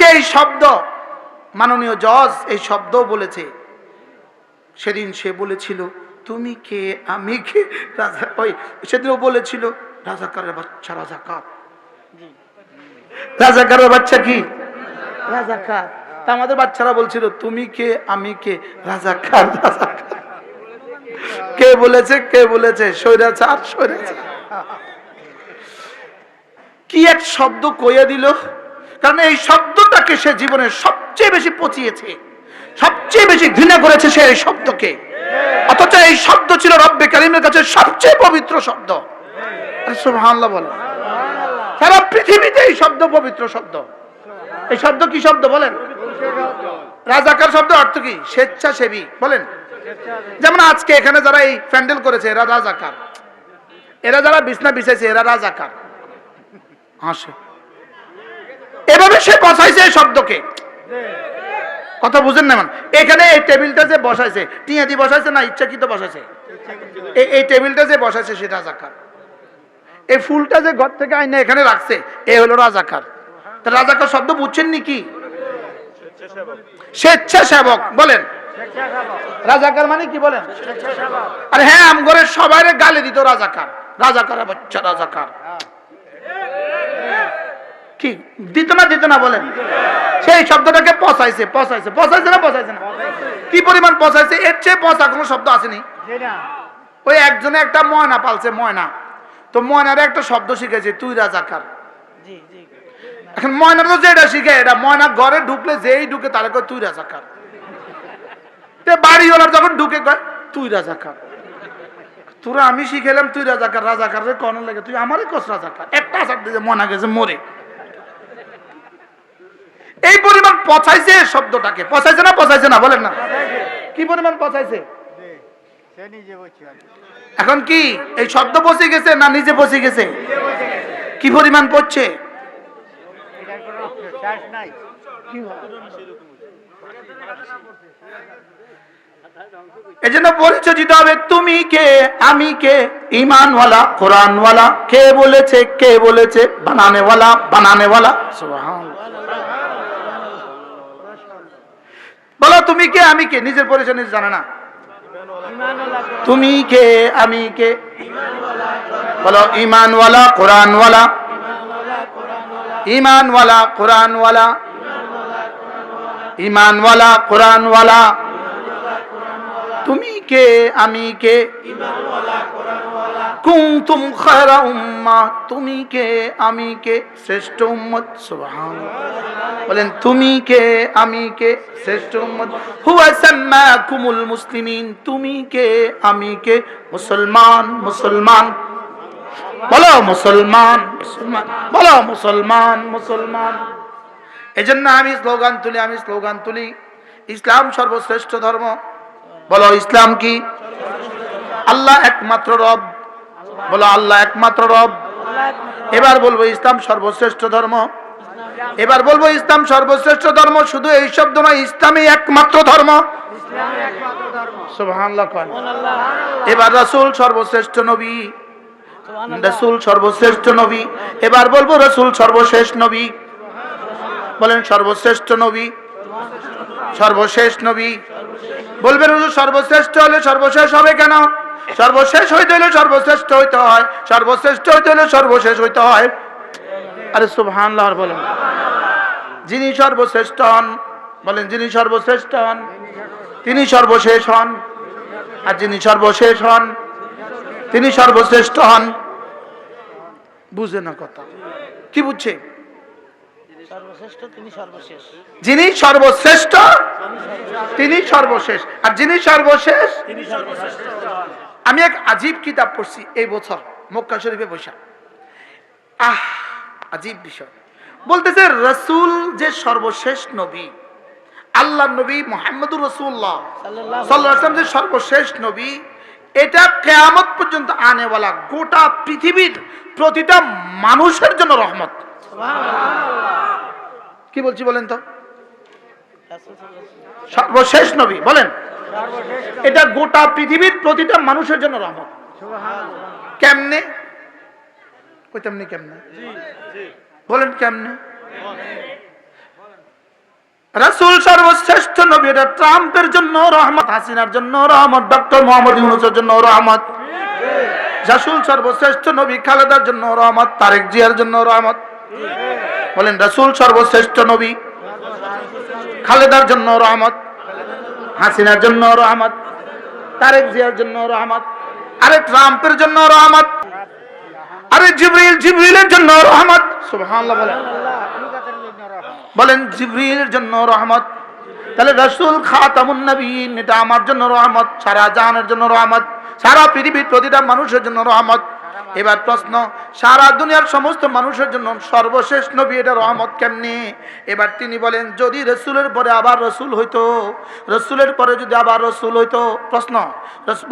আজকে এই শব্দ। মাননীয় জজ এই শব্দ বলেছে। সেদিন সে বলেছিল, তুমি কে? আমি কে? রাজা, ওই, সেদিনও বলেছিল, রাজাকারের বাচ্চা, রাজাকার। রাজাকারের বাচ্চা কি? রাজাকার। তা আমাদের বাচ্চারা বলছিল, তুমি কে? আমি কে? রাজাকার রাজাকার। কে বলেছে? কে বলেছে? স্বৈরাচার স্বৈরাচার। কি এক শব্দ কইয়া দিল? কারণ এই শব্দটাকে সে জীবনে সবচেয়ে বেশি পচিয়েছে, সবচেয়ে বেশি ঘৃণা করেছে সে এই শব্দকে। অথচ এই শব্দ ছিল রব্বে কারিমের কাছে সবচেয়ে পবিত্র শব্দ। সারা পৃথিবীতে এই শব্দ পবিত্র শব্দ। এই শব্দ কি শব্দ বলেন? রাজাকার শব্দ অর্থ কি? স্বেচ্ছাসেবী। বলেন। যেমন আজকে এখানে যারা এই প্যান্ডেল করেছে, এরা রাজাকার। এরা যারা বিছনা বিছাইছে, এরা রাজাকার। হাসে এভাবে সে বসাইছে এই শব্দকে। কথা বুঝেন না মানে? এখানে এই টেবিলটা যে বসাইছে টিয়া দিয়ে বসাইছে না ইচ্ছাকৃত বসাইছে? এই- টেবিলটা যে বসাইছে সে রাজাকার। এই ফুলটা যে ঘর থেকে আইনা এখানে রাখছে, এ হলো রাজাকার। তা রাজাকার শব্দ বুঝছেন নি কি? স্বেচ্ছাসেবক, বলেন। রাজাকার মানে কি বলেন? আরে হ্যাঁ আমগরের সবাই গালে দিত রাজাকার। রাজাকার বাচ্চা রাজাকার। কি? দিত না দিত না বলেন। সেই শব্দটাকে পচাইছে পচাইছে পচাইছে না পচাইছে না? কি পরিমাণ পচাইছে? এর চেয়ে পচা কোনো শব্দ আসেনি। ওই একজনে একটা ময়না পালছে ময়না। তো ময়নার একটা শব্দ শিখেছে তুই রাজাকার। এখন ময়না তো যেটা শিখে এটা ময়না ঘরে ঢুকলে যেই ঢুকে তারা কয় তুই রাজাকার। বাড়িওয়ালার যখন ঢুকে কয় তুই রাজাকার। তোরা আমি শিখেলাম তুই রাজাকার রাজাকার রে কন লাগে তুই আমারই কস রাজাকার। একটা আসার দিকে মনা গেছে মরে। এই পরিমাণ পচাইছে শব্দটাকে। পচাইছে না পচাইছে না, বলেন না। কি পরিমাণ পচাইছে? এখন কি এই শব্দ পচে গেছে না নিজে পচে গেছে? কি পরিমাণ পড়ছে? এই জন্য পরিচয় দিতে হবে। তুমি কে? আমি কে? ইমানওয়ালা কোরআনওয়ালা, কে বলেছে কে বলেছে? বানানেওয়ালা বানানেওয়ালা। বলো, তুমি কে? আমি কে? নিজের পরিচয় নিজে জানে না। তুমি কে? আমি কে? বলো ইমানওয়ালা কোরআনওয়ালা। ইমানওয়ালা কোরআনওয়ালা। ইমানওয়ালা কোরআনওয়ালা। তুমি কে? আমি কে? কুমতুম খায়রা উম্মাহ তুমি কে? আমি কে? শ্রেষ্ঠ উম্মত। সুবহানাল্লাহ। বলেন, তুমি কে? আমি কে? শ্রেষ্ঠ উম্মত। হুয়া সাম্মাকুমুল মুসলিমিন। তুমি কে? আমি কে? মুসলমান মুসলমান। বলো, মুসলমান মুসলমান। বলো, মুসলমান মুসলমান। এজন্য আমি স্লোগান তুলি, আমি স্লোগান তুলি। ইসলাম সর্বশ্রেষ্ঠ ধর্ম। বলো, ইসলাম কি? আল্লাহ একমাত্র রব। বলো, আল্লাহ একমাত্র রব। এবার বলব, ইসলাম সর্বশ্রেষ্ঠ ধর্ম। এবার বলব, ইসলাম সর্বশ্রেষ্ঠ ধর্ম শুধু এই শব্দ নয়, ইসলামই একমাত্র ধর্ম। এবার রাসূল সর্বশ্রেষ্ঠ নবী। রাসূল সর্বশ্রেষ্ঠ নবী। এবার বলব, রাসূল সর্বশেষ নবী। বলেন, সর্বশ্রেষ্ঠ নবী। সর্বশেষ নবী। বলবেন হুজুর সর্বশ্রেষ্ঠ হলে সর্বশেষ হবে কেন? সর্বশেষ হইতে হলে সর্বশ্রেষ্ঠ হইতে হয়। সর্বশ্রেষ্ঠ হইতে হলে সর্বশেষ হইতে হয়। আরে আর বলেন। যিনি সর্বশ্রেষ্ঠ হন, বলেন যিনি সর্বশ্রেষ্ঠ হন, তিনি সর্বশেষ হন। আর যিনি সর্বশেষ হন, তিনি সর্বশ্রেষ্ঠ হন। বুঝে না কথা। কি বুঝছে? যিনি সর্বশ্রেষ্ঠ তিনি সর্বশেষ। আর যিনি সর্বশেষ আমি এক আজীব কিতাব পড়ছি এই বছর মক্কা শরীফে বৈশা আহ আজীব বিষয়। বলতেছে রসুল যে সর্বশেষ নবী আল্লাহ নবী মোহাম্মদুর রসুল্লাহ আসলাম যে সর্বশেষ নবী এটা কেয়ামত পর্যন্ত আনেওয়ালা গোটা পৃথিবীর প্রতিটা মানুষের জন্য রহমত। কি বলছি বলেন তো? সর্বশেষ নবী বলেন। এটা গোটা পৃথিবীর প্রতিটা মানুষের জন্য রহমত। কেমনে? কই তেমনি কেমনে? বলেন কেমনে? রাসূল সর্বশ্রেষ্ঠ নবী এটা ট্রাম্পের জন্য রহমত হাসিনার জন্য রহমত ডক্টর মোহাম্মদ ইউনুসের জন্য রহমত। রাসূল সর্বশ্রেষ্ঠ নবী খালেদার জন্য রহমত তারেক জিয়ার জন্য রহমত। বলেন, রাসূল সর্বশ্রেষ্ঠ নবী। খালেদার জন্য রহমত, হাসিনার জন্য রহমত, তারেক জিয়ার জন্য রহমত, আরে ট্রাম্পের জন্য রহমত, আরে জিবরিল জিবরিলের জন্য রহমত। সুবহানাল্লাহ বলেন। বলেন, জিবরিলের জন্য রহমত, তাহলে রসুল খাতামুন নবীন, এটা আমার জন্য রহমত, সারা জাহানের জন্য রহমত। সারা পৃথিবীর প্রতিটা মানুষের জন্য রহমত। এবার প্রশ্ন, সারা দুনিয়ার সমস্ত মানুষের জন্য সর্বশেষ নবী এটা রহমত কেমনি? এবার তিনি বলেন, যদি রসুলের পরে আবার রসুল হইতো, রসুলের পরে যদি আবার রসুল হইতো, প্রশ্ন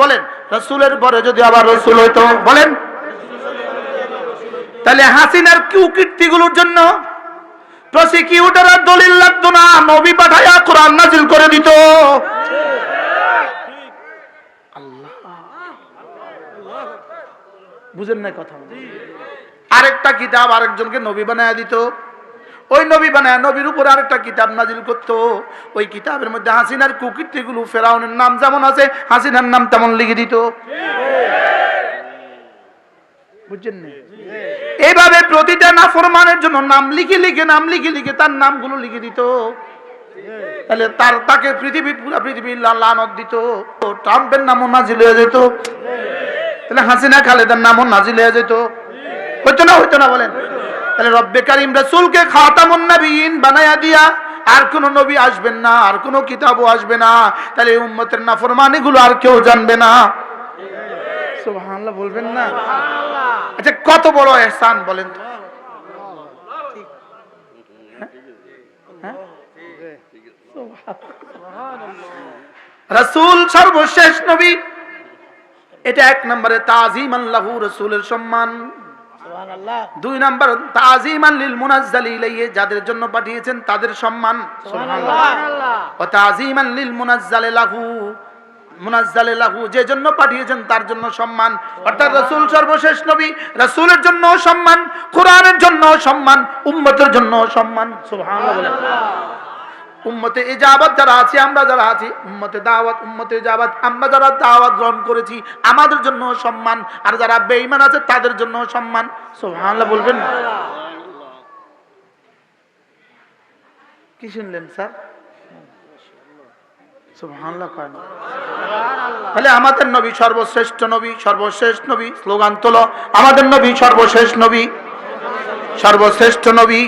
বলেন, রসুলের পরে যদি আবার রসুল হইতো, বলেন। তাহলে হাসিনার কুকীর্তিগুলোর জন্য প্রসিকিউটর আর দলিল লাগতো না, নবী পাঠাইয়া কোরআন নাজিল করে দিত। বুঝেন না কথা। আরেকটা কিতাব আরেকজনকে নবী বানায় দিত। ওই নবী বানায় নবীর উপর আরেকটা কিতাব নাজিল করত। ওই কিতাবের মধ্যে হাসিনার কুকীর্তিগুলো ফেরাউনের নাম যেমন আছে হাসিনার নাম তেমন লিখে দিত। বুঝছেন এইভাবে প্রতিটা নাফরমানের জন্য নাম লিখে লিখে নাম লিখে লিখে তার নামগুলো লিখে দিত। তাহলে তার তাকে পৃথিবী পুরা পৃথিবী লানত দিত। ট্রাম্পের নামও নাজিল হয়ে যেত। তাহলে হাসিনা খালেদার নামও নাজিল হয়ে যেত। হইতো না হইতো না বলেন। তাহলে রব্বে কারিম রাসূলকে খাতামুন নবীন বানায়া দিয়া আর কোন নবী আসবেন না আর কোন কিতাবও আসবে না। তাহলে এই উম্মতের নাফরমানিগুলো আর কেউ জানবে না। সুবহানাল্লাহ বলবেন না? আচ্ছা কত বড় এহসান বলেন তো। রসুল সর্বশেষ নবী এটা এক নম্বরে তাজিম আল্লাহু রসুলের সম্মান। দুই নম্বর তাজিম আল্লিল মুনাজ্জালি ইলাইহি যাদের জন্য পাঠিয়েছেন তাদের সম্মান। ও তাজিম আল্লিল মুনাজ্জালি লাহু মুনাজ্জালে লাহু যে জন্য পাঠিয়েছেন তার জন্য সম্মান। অর্থাৎ রাসূল সর্বশেষ নবী রাসূলের জন্য সম্মান কোরআনের জন্য সম্মান উম্মতের জন্য সম্মান। সুবহানাল্লাহ। উম্মতে ইজাবাত যারা আছি, আমরা যারা আছি, উম্মতে দাওয়াত, উম্মতে ইজাবাত আমরা যারা দাওয়াত গ্রহণ করেছি, আমাদের জন্য সম্মান, আর যারা বেঈমান আছে, তাদের জন্য সম্মান। সুবহানাল্লাহ, বলবেন কি শুনলেন, স্যার? কয় না। তাহলে আমাদের নবী সর্বশ্রেষ্ঠ নবী, সর্বশেষ নবী, স্লোগান তোলো। আমাদের নবী সর্বশেষ নবী, সর্বশ্রেষ্ঠ নবী।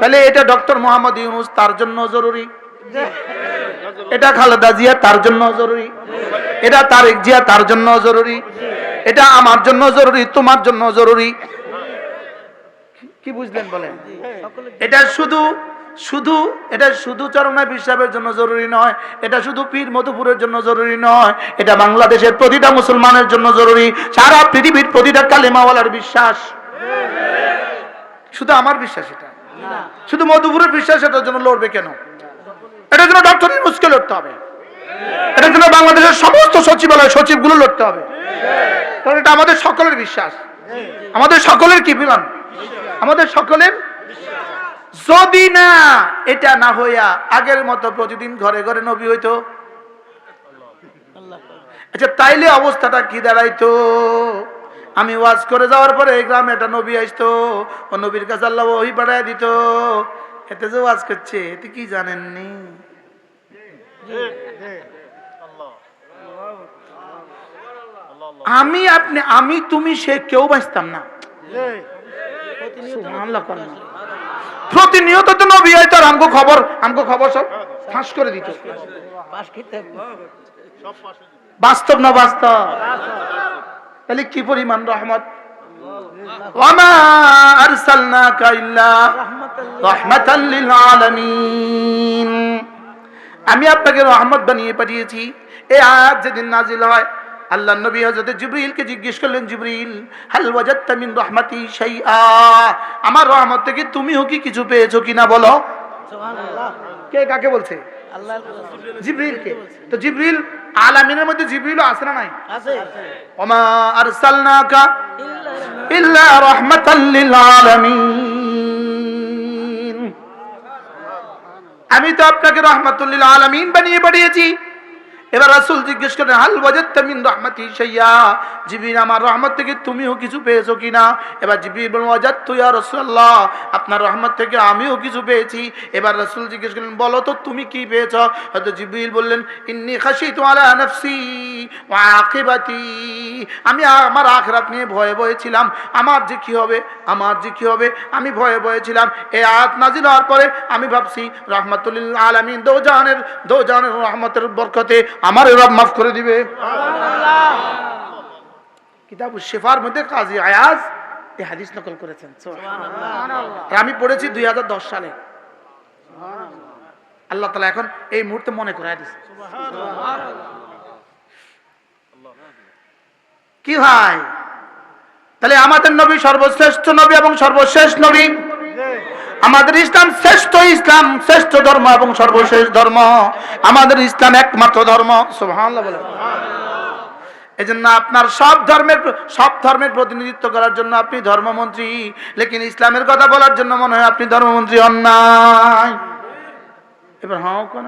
তাহলে এটা ডক্টর মোহাম্মদ ইউনুস, তার জন্য জরুরি। এটা খালেদা জিয়া, তার জন্য জরুরি। এটা তারেক জিয়া, তার জন্য জরুরি। এটা আমার জন্য জরুরি, তোমার জন্য জরুরি। কি- বুঝলেন বলেন? এটা শুধু শুধু, এটা শুধু চরমা বিশ্বাসের জন্য জরুরি নয়। এটা শুধু পীর মধুপুরের জন্য জরুরি নয়। এটা বাংলাদেশের প্রতিটা মুসলমানের জন্য জরুরি। সারা পৃথিবীর প্রতিটা কালেমাওয়ালার বিশ্বাস। শুধু আমার বিশ্বাস এটা। শুধু মধুপুরের বিশ্বাস, এটার জন্য লড়বে কেন? এটার জন্য ডক্টর ইউনুসকে লড়তে হবে। এটার জন্য বাংলাদেশের সমস্ত সচিবালয়, সচিবগুলো লড়তে হবে। কারণ এটা আমাদের সকলের বিশ্বাস। আমাদের সকলের কি বিমান? আমাদের সকলের যদি না, এটা না হইয়া আগের মতো প্রতিদিন ঘরে ঘরে নবী হইতো। আচ্ছা তাইলে অবস্থাটা কি দাঁড়াইতো? আমি ওয়াজ করে যাওয়ার পরে এই গ্রামে একটা নবী আসতো। ও নবীর কাছে আল্লাহ ওই পাঠায় দিত। এতে যে ওয়াজ করছে এতে কি জানেননি? আমি আপনি আমি তুমি সে কেউ বাঁচতাম না। প্রতিনিয়ত তো নবী হয়তো আমগো খবর আমগো খবর সব ফাঁস করে দিত। বাস্তব না বাস্তব? তাহলে কি পরিমাণ রহমত? আমি আপনাকে রহমত বানিয়ে পাঠিয়েছি। এ আয়াত যেদিন নাজিল হয় আল্লাহ নবী হযরত জিবরিলকে জিজ্ঞেস করলেন জিবরিল হাল ওয়াজাদতা মিন রাহমাতি শাইআ? আমার রহমত থেকে তুমিও কি কিছু পেয়েছ কিনা বলো? সুবহানাল্লাহ। কে কাকে বলছে? জিব্রিলকে। তো জিব্রিল আলামিনের মধ্যে জিব্রিল আছে না নাই? ইল্লা রাহমাতাল লিল আমি তো আপনাকে রহমাতুল আলমিন বানিয়ে পাঠিয়েছি। এবার রাসূল জিজ্ঞেস করেন হাল ওয়াজাদতা মিন রাহমাতি শাইয়া? জিবরিল, আমার রহমত থেকে তুমিও কিছু পেয়েছ কিনা এবার জিবরিল বলেন ওয়াজাদতু ইয়া রসুল্লাহ আপনার রহমত থেকে আমিও কিছু পেয়েছি। এবার রাসুল জিজ্ঞেস করলেন, বলো তো, তুমি কি পেয়েছ? হয়তো জিবরিল বললেন, ইন্নি খাসি আলা নাফসি ওয়া আকিবাতি। আমি আমার আখরাত নিয়ে ভয়ে ভয়ে ছিলাম। আমার যে কি হবে? আমার যে কি হবে? আমি ভয়ে ভয়ে ছিলাম। এই আয়াত নাজিল হওয়ার পরে আমি ভাবছি রহমাতুল্লিল আলামিন, দোজানের দোজানের রহমতের বরকতে আমার রব মাফ করে দিবে। কিতাব শেফার মধ্যে কাজী আয়াজ এই হাদিস নকল করেছেন। আমি পড়েছি দুই হাজার দশ সালে। আল্লাহ তালা এখন এই মুহূর্তে মনে করাই দিচ্ছে কি ভাই? তাহলে আমাদের নবী সর্বশ্রেষ্ঠ নবী এবং সর্বশেষ নবী আমাদের ইসলাম শ্রেষ্ঠ ইসলাম, শ্রেষ্ঠ ধর্ম এবং সর্বশেষ ধর্ম। আমাদের ইসলাম একমাত্র ধর্ম। এই জন্য আপনার সব ধর্মের সব ধর্মের প্রতিনিধিত্ব করার জন্য আপনি ধর্মমন্ত্রী। লেকিন ইসলামের কথা বলার জন্য মনে হয় আপনি ধর্মমন্ত্রী অন্যায়। এবার হ্যাঁ কোন